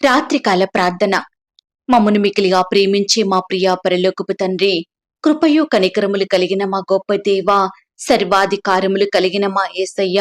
రాత్రికాల ప్రార్థన. మమ్మను మికిలిగా ప్రేమించే మా ప్రియా పరలోకపు తండ్రి కృపయు కనికరములు కలిగిన మా గొప్ప దేవ సర్వాధికారములు కలిగిన మా ఏసయ్య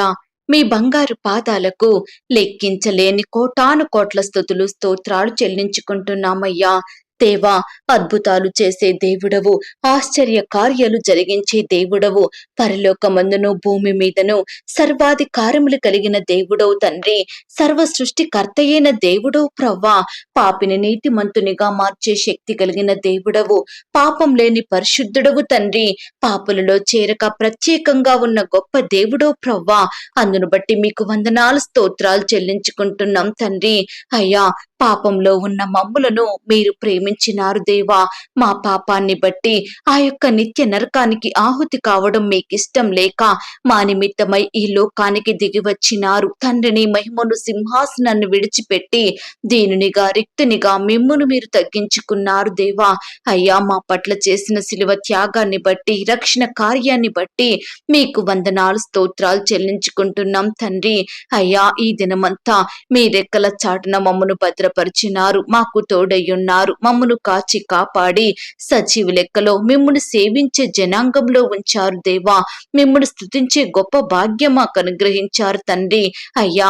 మీ బంగారు పాదాలకు లెక్కించలేని కోటాను కోట్ల స్థుతులు స్తోత్రాలు చెల్లించుకుంటున్నామయ్యా. దేవా అద్భుతాలు చేసే దేవుడవు ఆశ్చర్య కార్యాలు జరిగించే దేవుడవు. పరలోకమందును భూమి మీదను సర్వాధికారములు కలిగిన దేవుడవు తండ్రి సర్వ సృష్టికర్తయైన దేవుడవు ప్రవ్వా. పాపిని నీతిమంతునిగా మార్చే శక్తి కలిగిన దేవుడవు పాపం లేని పరిశుద్ధుడవు తండ్రి. పాపులలో చేరక ప్రత్యేకంగా ఉన్న గొప్ప దేవుడవు ప్రవ్వా. అందును బట్టి మీకు వందనాలు స్తోత్రాలు చెల్లించుకుంటున్నాం తండ్రి. అయ్యా పాపంలో ఉన్న మమ్ములను మీరు ప్రేమించినారు దేవా. మా పాపాన్ని బట్టి ఆ యొక్క నిత్య నరకానికి ఆహుతి కావడం మీకు ఇష్టం లేక మా నిమిత్తమై ఈ లోకానికి దిగి వచ్చినారు. తండ్రిని మహిమను సింహాసనాన్ని విడిచిపెట్టి దీనినిగా రిక్తునిగా మిమ్మును మీరు తగ్గించుకున్నారు దేవా. అయ్యా మా పట్ల చేసిన శిలువ త్యాగాన్ని బట్టి రక్షణ కార్యాన్ని బట్టి మీకు వందనాలు స్తోత్రాలు చెల్లించుకుంటున్నాం తండ్రి. అయ్యా ఈ దినమంతా మీ రెక్కల చాటున మమ్మను భద్రపరిచినారు. మాకు తోడయ్యున్నారు. మమ్మను కాచి కాపాడి సజీవు లెక్కలో మిమ్మను సేవించే జనాంగంలో ఉంచారు దేవా. మిమ్మను స్థుతించే గొప్ప భాగ్యం మాకు అనుగ్రహించారు తండ్రి. అయ్యా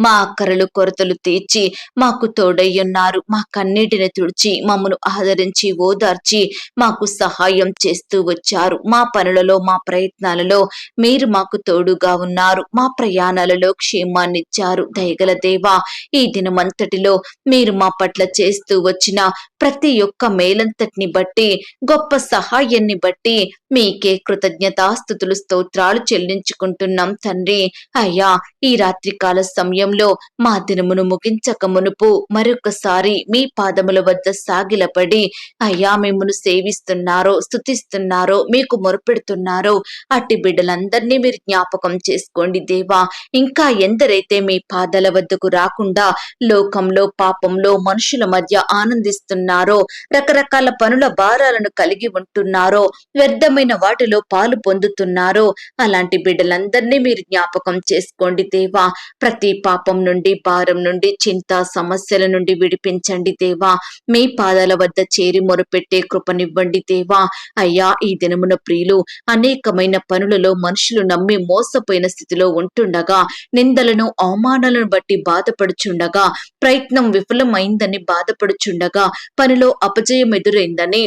మా అక్కరలు కొరతలు తీర్చి మాకు తోడయ్యున్నారు. మా కన్నీటిని తుడిచి మమ్మను ఆదరించి ఓదార్చి మాకు సహాయం చేస్తూ వచ్చారు. మా పనులలో మా ప్రయత్నాలలో మీరు మాకు తోడుగా ఉన్నారు. మా ప్రయాణాలలో క్షేమాన్నిచ్చారు. దయగల దేవా ఈ దినమంతటిలో మీరు మా పట్ల చేస్తూ వచ్చిన ప్రతి ఒక్క మేలంతటిని బట్టి గొప్ప సహాయాన్ని బట్టి మీకే కృతజ్ఞతాస్థుతులు స్తోత్రాలు చెల్లించుకుంటున్నాం తండ్రి. అయ్యా ఈ రాత్రికాల సమయంలో మా దినమును ముగించక మునుపు మరొకసారి మీ పాదముల వద్ద సాగిలపడి అయ్యా మిమ్మను సేవిస్తున్నారో స్థుతిస్తున్నారో మీకు మొరపెడుతున్నారో అట్టి బిడ్డలందరినీ మీరు జ్ఞాపకం చేసుకోండి దేవా. ఇంకా ఎందరైతే మీ పాదాల వద్దకు రాకుండా లోకంలో పాపంలో మనుషుల మధ్య ఆనందిస్తున్నారో రకరకాల పనుల భారాలను కలిగి ఉంటున్నారో వ్యర్థమైన వాటిలో పాలు పొందుతున్నారో అలాంటి బిడ్డలందరినీ మీరు జ్ఞాపకం చేసుకోండి దేవా. ప్రతి పాపం నుండి భారం నుండి చింత సమస్యల నుండి విడిపించండి దేవా. మీ పాదాల వద్ద చేరి మొరపెట్టే కృపనివ్వండి దేవా. అయ్యా ఈ దినమున ప్రియులు అనేకమైన పనులలో మనుషులు నమ్మి మోసపోయిన స్థితిలో ఉంటుండగా నిందలను అవమానాలను బట్టి బాధపడుచుండగా ప్రయత్నం విఫలమైందని బాధపడుచుండగా పనిలో అపజయం ఎదురైందని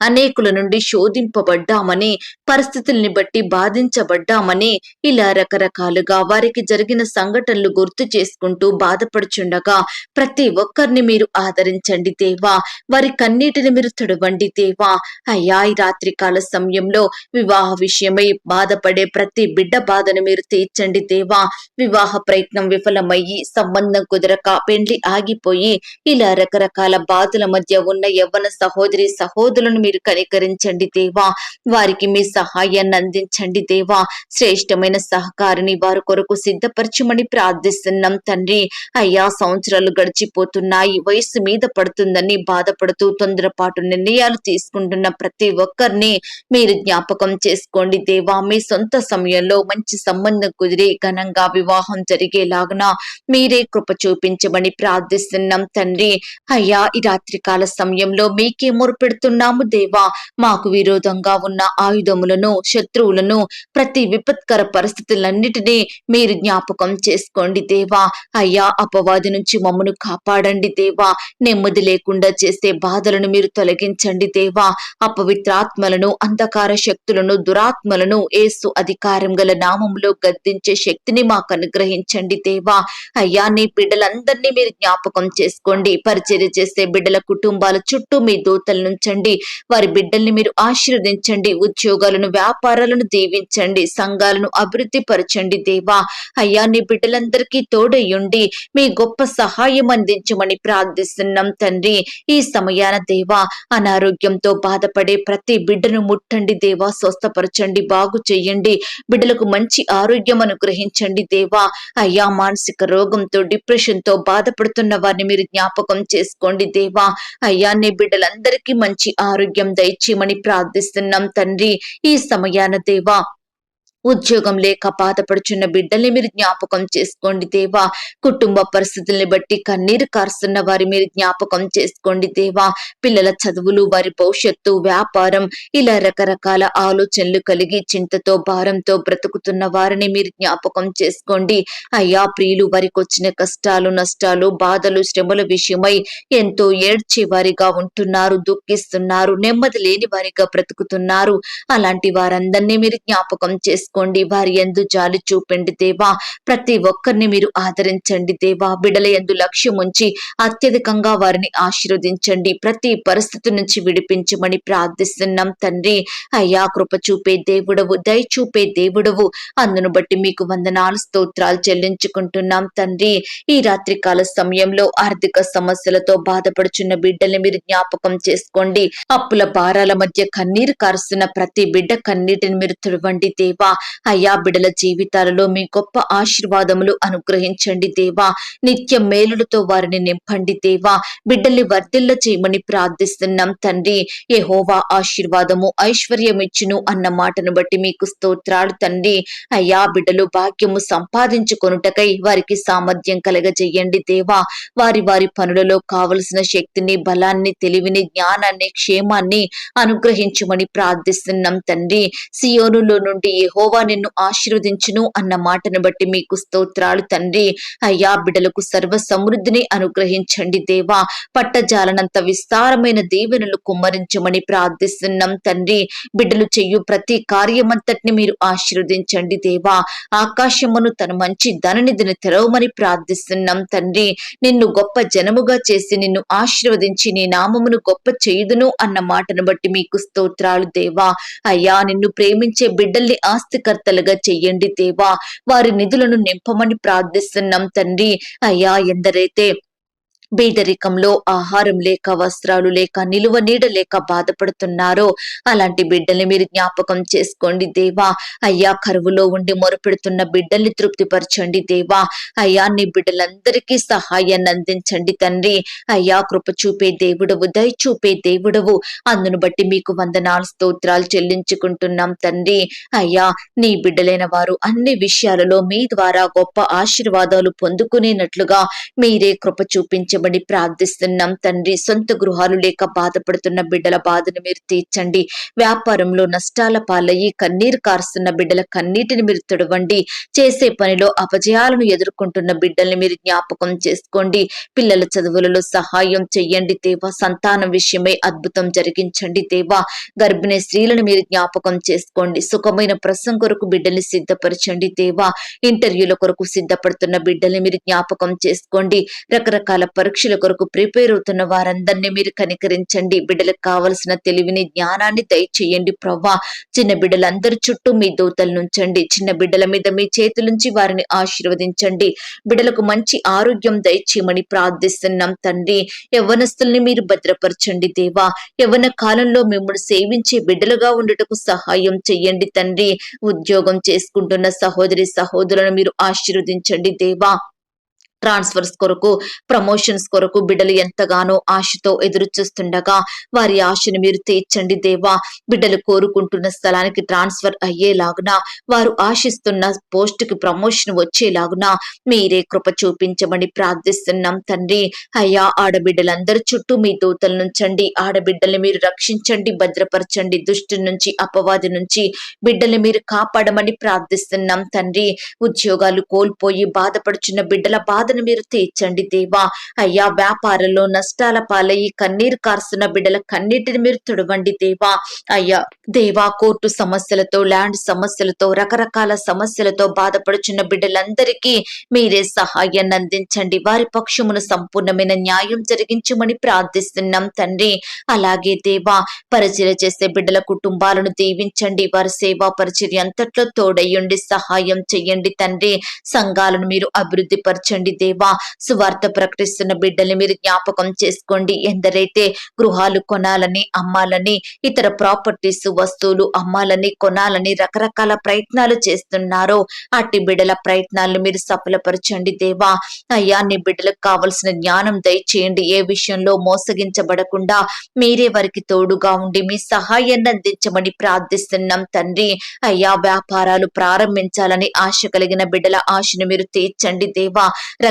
అనేకుల నుండి శోధింపబడ్డామని పరిస్థితుల్ని బట్టి బాధించబడ్డామని ఇలా రకరకాలుగా వారికి జరిగిన సంఘటనలు గుర్తు చేసుకుంటూ బాధపడుచుండగా ప్రతి ఒక్కరిని మీరు ఆదరించండి దేవా. వారి కన్నీటిని మీరు తొడవండి దేవా. అయ్యా ఈ రాత్రికాల సమయంలో వివాహ విషయమై బాధపడే ప్రతి బిడ్డ బాధను మీరు తీర్చండి దేవా. వివాహ ప్రయత్నం విఫలమయ్యి సంబంధం కుదరక పెండ్లి ఆగిపోయి ఇలా రకరకాల బాధల మధ్య ఉన్న యవ్వన సహోదరి సహోదరులను మీరు కనికరించండి దేవా. వారికి మీ సహాయాన్ని అందించండి దేవా. శ్రేష్టమైన సహకారిని వారి కొరకు సిద్ధపరచమని ప్రార్థిస్తున్నాం తండ్రి. అయ్యా సంవత్సరాలు గడిచిపోతున్నాయి. వయసు మీద పడుతుందని బాధపడుతూ తొందరపాటు నిర్ణయాలు తీసుకుంటున్న ప్రతి ఒక్కరిని మీరు జ్ఞాపకం చేసుకోండి దేవా. మీ సొంత సమయంలో మంచి సంబంధం కుదిరి ఘనంగా వివాహం జరిగేలాగున మీరే కృప చూపించమని ప్రార్థిస్తున్నాం తండ్రి. అయ్యా ఈ రాత్రికాల సమయంలో మీకే మొరుపెడుతున్నాము దేవా మాకు విరోధంగా ఉన్న ఆయుధములను శత్రువులను ప్రతి విపత్కర పరిస్థితులన్నిటినీ మీరు జ్ఞాపకం చేసుకోండి దేవా. అయ్యా అపవాది నుంచి మమ్మను కాపాడండి దేవా. నెమ్మది లేకుండా చేసే బాధలను మీరు తొలగించండి దేవా. అపవిత్రాత్మలను అంధకార శక్తులను దురాత్మలను ఏసు అధికారం గల నామంలో గద్దించే శక్తిని మాకు అనుగ్రహించండి దేవా. అయ్యా నీ బిడ్డలందరినీ మీరు జ్ఞాపకం చేసుకోండి. పరిచర్య చేసే బిడ్డల కుటుంబాల చుట్టూ మీ దూతలు నుంచండి వారి బిడ్డల్ని మీరు ఆశీర్వదించండి ఉద్యోగాలను వ్యాపారాలను దీవించండి సంఘాలను అభివృద్ధి పరచండి దేవా. అయ్యా నీ బిడ్డలందరికీ తోడయ్యుండి మీ గొప్ప సహాయం అందించమని ప్రార్థిస్తున్నాం తండ్రి. ఈ సమయాన దేవా అనారోగ్యంతో బాధపడే ప్రతి బిడ్డను ముట్టండి దేవా స్వస్థపరచండి బాగు చేయండి బిడ్డలకు మంచి ఆరోగ్యం అనుగ్రహించండి దేవా. అయ్యా మానసిక రోగంతో డిప్రెషన్తో బాధపడుతున్న వారిని మీరు జ్ఞాపకం చేసుకోండి దేవా. అయ్యా నీ బిడ్డలందరికీ మంచి ఆరోగ్యం దయచేయమని ప్రార్థిస్తున్నాం తండ్రి. ఈ సమయాన దేవా ఉద్యోగం లేక బాధపడుచున్న బిడ్డల్ని మీరు జ్ఞాపకం చేసుకోండి దేవా. కుటుంబ పరిస్థితుల్ని బట్టి కన్నీరు కారుస్తున్న వారి మీరు జ్ఞాపకం చేసుకోండి దేవా. పిల్లల చదువులు వారి భవిష్యత్తు వ్యాపారం ఇలా రకరకాల ఆలోచనలు కలిగి చింతతో భారంతో బ్రతుకుతున్న వారిని మీరు జ్ఞాపకం చేసుకోండి. అయ్యా ప్రియులు వారికి వచ్చిన కష్టాలు నష్టాలు బాధలు శ్రమల విషయమై ఎంతో ఏడ్చే వారిగా ఉంటున్నారు దుఃఖిస్తున్నారు నెమ్మది లేని వారిగా బ్రతుకుతున్నారు. అలాంటి వారందరినీ మీరు జ్ఞాపకం చేసుకోండి. వారి ఎందు జాలి చూపండి దేవా. ప్రతి ఒక్కరిని మీరు ఆదరించండి దేవా. బిడల ఎందు లక్ష్యం ఉంచి అత్యధికంగా వారిని ఆశీర్వదించండి. ప్రతి పరిస్థితి నుంచి విడిపించమని ప్రార్థిస్తున్నాం తండ్రి. అయ్యా కృప చూపే దేవుడవు దయ చూపే దేవుడవు. అందును బట్టి మీకు వందనాలు స్తోత్రాలు చెల్లించుకుంటున్నాం తండ్రి. ఈ రాత్రికాల సమయంలో ఆర్థిక సమస్యలతో బాధపడుచున్న బిడ్డల్ని మీరు జ్ఞాపకం చేసుకోండి. అప్పుల భారాల మధ్య కన్నీరు కారుస్తున్న ప్రతి బిడ్డ కన్నీటిని మీరు తుడవండి దేవా. అయ్యా బిడ్డల జీవితాలలో మీ గొప్ప ఆశీర్వాదములు అనుగ్రహించండి దేవా. నిత్య మేలులతో వారిని నింపండి దేవా. బిడ్డల్ని వర్ధిల్ల చేయమని ప్రార్థిస్తున్నాం తండ్రి. యెహోవా ఆశీర్వాదము ఐశ్వర్యం ఇచ్చును అన్న మాటను బట్టి మీకు స్తోత్రాలు తండ్రి. అయ్యా బిడ్డలు భాగ్యము సంపాదించుకొనుటకై వారికి సామర్థ్యం కలగజేయండి దేవా. వారి వారి పనులలో కావలసిన శక్తిని బలాన్ని తెలివిని జ్ఞానాన్ని క్షేమాన్ని అనుగ్రహించమని ప్రార్థిస్తున్నాం తండ్రి. సియోనులో నుండి ఏహో యహోవా నిన్ను ఆశీర్వదించును అన్న మాటను బట్టి మీకు స్తోత్రాలు తండ్రి. అయ్యా బిడ్డలకు సర్వ సమృద్ధిని అనుగ్రహించండి దేవా. పట్టజాలనంత విస్తారమైన దీవెనలు కుమ్మరించమని ప్రార్థిస్తున్నాం తండ్రి. బిడ్డలు చెయ్యు ప్రతి కార్యమంతటిని మీరు ఆశీర్వదించండి దేవా. ఆకాశమును తన మంచి ధననిధిని తెరవమని ప్రార్థిస్తున్నాం తండ్రి. నిన్ను గొప్ప జనముగా చేసి నిన్ను ఆశీర్వదించి నీ నామమును గొప్ప చేయుదును అన్న మాటను బట్టి మీకు స్తోత్రాలు దేవా. అయ్యా నిన్ను ప్రేమించే బిడ్డల్ని ఆస్తి సృష్టికర్తలుగా చెయ్యండి దేవా. వారి నిధులను నింపమని ప్రార్థిస్తున్నాం తండ్రి. అయ్యా ఎందరైతే బీదరికంలో ఆహారం లేక వస్త్రాలు లేక నిలువ నీడ లేక బాధపడుతున్నారో అలాంటి బిడ్డల్ని మీరు జ్ఞాపకం చేసుకోండి దేవా. అయ్యా కరువులో ఉండి మొరపెడుతున్న బిడ్డల్ని తృప్తిపరచండి దేవా. అయ్యా నీ బిడ్డలందరికీ సహాయాన్ని అందించండి తండ్రి. అయ్యా కృప చూపే దేవుడవు దయ చూపే దేవుడవు. అందును బట్టి మీకు వందనాలు స్తోత్రాలు చెల్లించుకుంటున్నాం తండ్రి. అయ్యా నీ బిడ్డలైన వారు అన్ని విషయాలలో మీ ద్వారా గొప్ప ఆశీర్వాదాలు పొందుకునేనట్లుగా మీరే కృప చూపించమని ప్రార్థిస్తున్నాం తండ్రి. సొంత గృహాలు లేక బాధపడుతున్న బిడ్డల బాధను మీరు తీర్చండి. వ్యాపారంలో నష్టాల పాలయ్యి కన్నీరు కారుస్తున్న బిడ్డల కన్నీటిని మీరు తుడవండి. చేసే పనిలో అపజయాలను ఎదుర్కొంటున్న బిడ్డల్ని మీరు జ్ఞాపకం చేసుకోండి. పిల్లల చదువులలో సహాయం చెయ్యండి దేవా. సంతానం విషయమై అద్భుతం జరిగించండి దేవా. గర్భిణీ స్త్రీలను మీరు జ్ఞాపకం చేసుకోండి. సుఖమైన ప్రసం కొరకు బిడ్డల్ని సిద్ధపరచండి దేవా. ఇంటర్వ్యూల కొరకు సిద్ధపడుతున్న బిడ్డల్ని మీరు జ్ఞాపకం చేసుకోండి. రకరకాల పరీక్షల కొరకు ప్రిపేర్ అవుతున్న వారందరినీ మీరు కనికరించండి. బిడ్డలకు కావలసిన తెలివిని జ్ఞానాన్ని దయచేయండి. ప్రవ్వా చిన్న బిడ్డలందరి చుట్టూ మీ దూతలు నుంచండి చిన్న బిడ్డల మీద మీ చేతులుంచి వారిని ఆశీర్వదించండి. బిడ్డలకు మంచి ఆరోగ్యం దయచేయమని ప్రార్థిస్తున్నాం తండ్రి. యవ్వనస్తుల్ని మీరు భద్రపరచండి దేవా. యవ్వన కాలంలో మిమ్మల్ని సేవించే బిడ్డలుగా ఉండటకు సహాయం చెయ్యండి తండ్రి. ఉద్యోగం చేసుకుంటున్న సహోదరి సహోదరులను మీరు ఆశీర్వదించండి దేవా. ట్రాన్స్ఫర్స్ కొరకు ప్రమోషన్స్ కొరకు బిడ్డలు ఎంతగానో ఆశతో ఎదురు చూస్తుండగా వారి ఆశను మీరు తీర్చండి దేవా. బిడ్డలు కోరుకుంటున్న స్థలానికి ట్రాన్స్ఫర్ అయ్యేలాగున వారు ఆశిస్తున్న పోస్ట్కి ప్రమోషన్ వచ్చేలాగున మీరే కృప చూపించమని ప్రార్థిస్తున్నాం తండ్రి. అయ్యా ఆడబిడ్డలందరి చుట్టూ మీ దూతలు నుంచండి ఆడబిడ్డల్ని మీరు రక్షించండి భద్రపరచండి దుష్టి నుంచి అపవాది నుంచి బిడ్డల్ని మీరు కాపాడమని ప్రార్థిస్తున్నాం తండ్రి. ఉద్యోగాలు కోల్పోయి బాధపడుచున్న బిడ్డల బాధ బాధను మీరు తీర్చండి దేవా. అయ్యా వ్యాపారంలో నష్టాల పాలయ్యి కన్నీరు కారుస్తున్న బిడ్డల కన్నీటిని మీరు తుడవండి దేవా. అయ్యా దేవా కోర్టు సమస్యలతో ల్యాండ్ సమస్యలతో రకరకాల సమస్యలతో బాధపడుచున్న బిడ్డలందరికీ మీరే సహాయాన్ని అందించండి. వారి పక్షమును సంపూర్ణమైన న్యాయం జరిగించమని ప్రార్థిస్తున్నాం తండ్రి. అలాగే దేవా పరిచర్య చేసే బిడ్డల కుటుంబాలను దీవించండి. వారి సేవా పరిచర్య అంతట్లో తోడయ్యండి సహాయం చెయ్యండి తండ్రి. సంఘాలను మీరు అభివృద్ధి పరచండి దేవా సువార్త ప్రకటిస్తున్న బిడ్డల్ని మీరు జ్ఞాపకం చేసుకోండి. ఎందరైతే గృహాలు కొనాలని అమ్మాలని ఇతర ప్రాపర్టీస్ వస్తువులు అమ్మాలని కొనాలని రకరకాల ప్రయత్నాలు చేస్తున్నారో అట్టి బిడ్డల ప్రయత్నాలను మీరు సఫలపరచండి దేవా. అయ్యా నీ బిడ్డలకు కావలసిన జ్ఞానం దయచేయండి. ఏ విషయంలో మోసగించబడకుండా మీరే వారికి తోడుగా ఉండి మీ సహాయాన్ని అందించమని ప్రార్థిస్తున్నాం తండ్రి. అయ్యా వ్యాపారాలు ప్రారంభించాలని ఆశ కలిగిన బిడ్డల ఆశను మీరు తీర్చండి దేవా.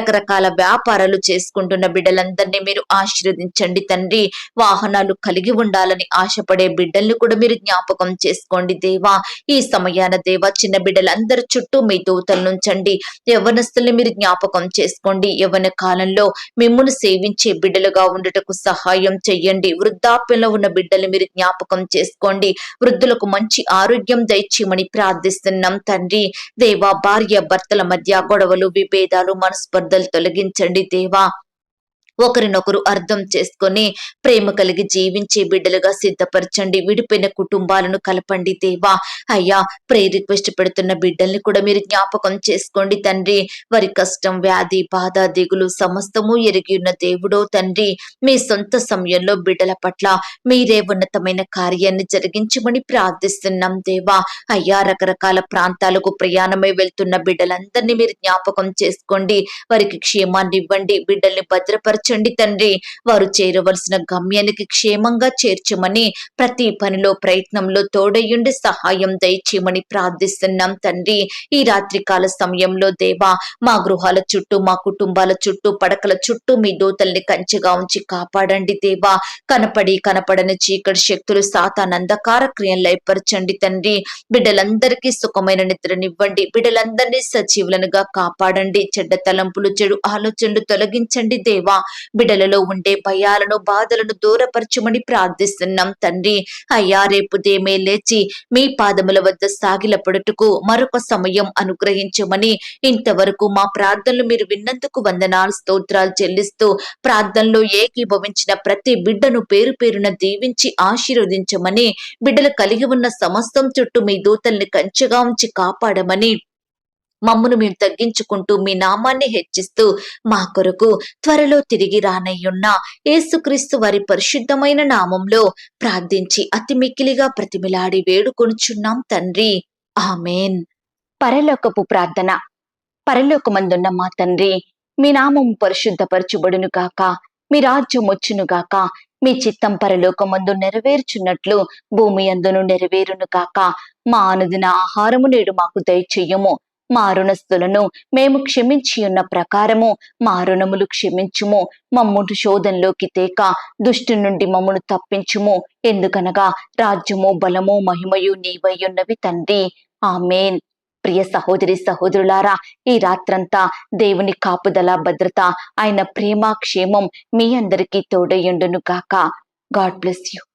రకరకాల వ్యాపారాలు చేసుకుంటున్న బిడ్డలందరినీ మీరు ఆశీర్వదించండి తండ్రి. వాహనాలు కలిగి ఉండాలని ఆశపడే బిడ్డల్ని కూడా మీరు జ్ఞాపకం చేసుకోండి దేవా. ఈ సమయాన దేవా చిన్న బిడ్డలందరి చుట్టూ మీ దూతలు నుంచండి. యవనస్తుల్ని మీరు జ్ఞాపకం చేసుకోండి. యవన కాలంలో మిమ్మల్ని సేవించే బిడ్డలుగా ఉండటకు సహాయం చెయ్యండి. వృద్ధాప్యంలో ఉన్న బిడ్డల్ని మీరు జ్ఞాపకం చేసుకోండి. వృద్ధులకు మంచి ఆరోగ్యం దయచేయమని ప్రార్థిస్తున్నాం తండ్రి. దేవా భార్య భర్తల మధ్య గొడవలు విభేదాలు మనస్పర్ధలు తొలగించండి దేవా. ఒకరినొకరు అర్థం చేసుకొని ప్రేమ కలిగి జీవించే బిడ్డలుగా సిద్ధపరచండి. విడిపోయిన కుటుంబాలను కలపండి దేవా. అయ్యా ప్రే రిక్వెస్ట్ పెడుతున్న బిడ్డల్ని కూడా మీరు జ్ఞాపకం చేసుకోండి తండ్రి. వారి కష్టం వ్యాధి బాధ దిగులు సమస్తము ఎరిగి ఉన్న దేవుడో తండ్రి. మీ సొంత సమయంలో బిడ్డల పట్ల మీరే ఉన్నతమైన కార్యాన్ని జరిగించమని ప్రార్థిస్తున్నాం దేవా. అయ్యా రకరకాల ప్రాంతాలకు ప్రయాణమై వెళ్తున్న బిడ్డలందరినీ మీరు జ్ఞాపకం చేసుకోండి. వారికి క్షేమాన్ని ఇవ్వండి. బిడ్డల్ని భద్రపరచ భద్రపరచండి తండ్రి. వారు చేరవలసిన గమ్యానికి క్షేమంగా చేర్చమని ప్రతి పనిలో ప్రయత్నంలో తోడయ్యుండి సహాయం దయచేయమని ప్రార్థిస్తున్నాం తండ్రి. ఈ రాత్రికాల సమయంలో దేవా మా గృహాల చుట్టూ మా కుటుంబాల చుట్టూ పడకల చుట్టూ మీ దూతల్ని కంచెగా ఉంచి కాపాడండి దేవా. కనపడి కనపడని చీకటి శక్తులు సాతానందకార క్రియలు ఏర్పరచండి తండ్రి. బిడ్డలందరికీ సుఖమైన నిద్రనివ్వండి. బిడ్డలందరినీ సజీవులనుగా కాపాడండి. చెడ్డ తలంపులు చెడు ఆలోచనలు తొలగించండి దేవా. బిడ్డలలో ఉండే భయాలను బాధలను దూరపరచమని ప్రార్థిస్తున్నాం తండ్రి. అయ్యా రేపు దేమే లేచి మీ పాదముల వద్ద సాగిలపడుటకు మరొక సమయం అనుగ్రహించమని ఇంతవరకు మా ప్రార్థనలు మీరు విన్నందుకు వందనాలు స్తోత్రాలు చెల్లిస్తూ ప్రార్థనలో ఏకీభవించిన ప్రతి బిడ్డను పేరు పేరున దీవించి ఆశీర్వదించమని బిడ్డలు కలిగి ఉన్న సమస్తం చుట్టూ మీ దూతల్ని కంచెగా ఉంచి కాపాడమని మమ్మను మేము తగ్గించుకుంటూ మీ నామాన్ని హెచ్చిస్తూ మా కొరకు త్వరలో తిరిగి రానయ్యున్న ఏసుక్రీస్తు వారి పరిశుద్ధమైన నామంలో ప్రార్థించి అతి మిక్కిలిగా ప్రతిమిలాడి వేడుకొనుచున్నాం తండ్రి. ఆమెన్. పరలోకపు ప్రార్థన. పరలోకమందున్న మా తండ్రి మీ నామం పరిశుద్ధపరచుబడును గాక మీ రాజ్యం వచ్చునుగాక మీ చిత్తం పరలోకమందు నెరవేర్చున్నట్లు భూమి అందును నెరవేరును కాక మా అనుదిన ఆహారము నేడు మాకు దయచెయ్యము మా రుణస్థులను మేము క్షమించి ఉన్న ప్రకారము మా రుణములు క్షమించుము. మమ్మును శోధంలోకి తేక దుష్టు నుండి మమ్మను తప్పించుము. ఎందుకనగా రాజ్యము బలము మహిమయు నీవయ్యున్నవి తండ్రి. ఆమెన్. ప్రియ సహోదరి సహోదరులారా ఈ రాత్రంతా దేవుని కాపుదల భద్రత ఆయన ప్రేమ క్షేమం మీ అందరికీ తోడయుండును గాక. God bless you.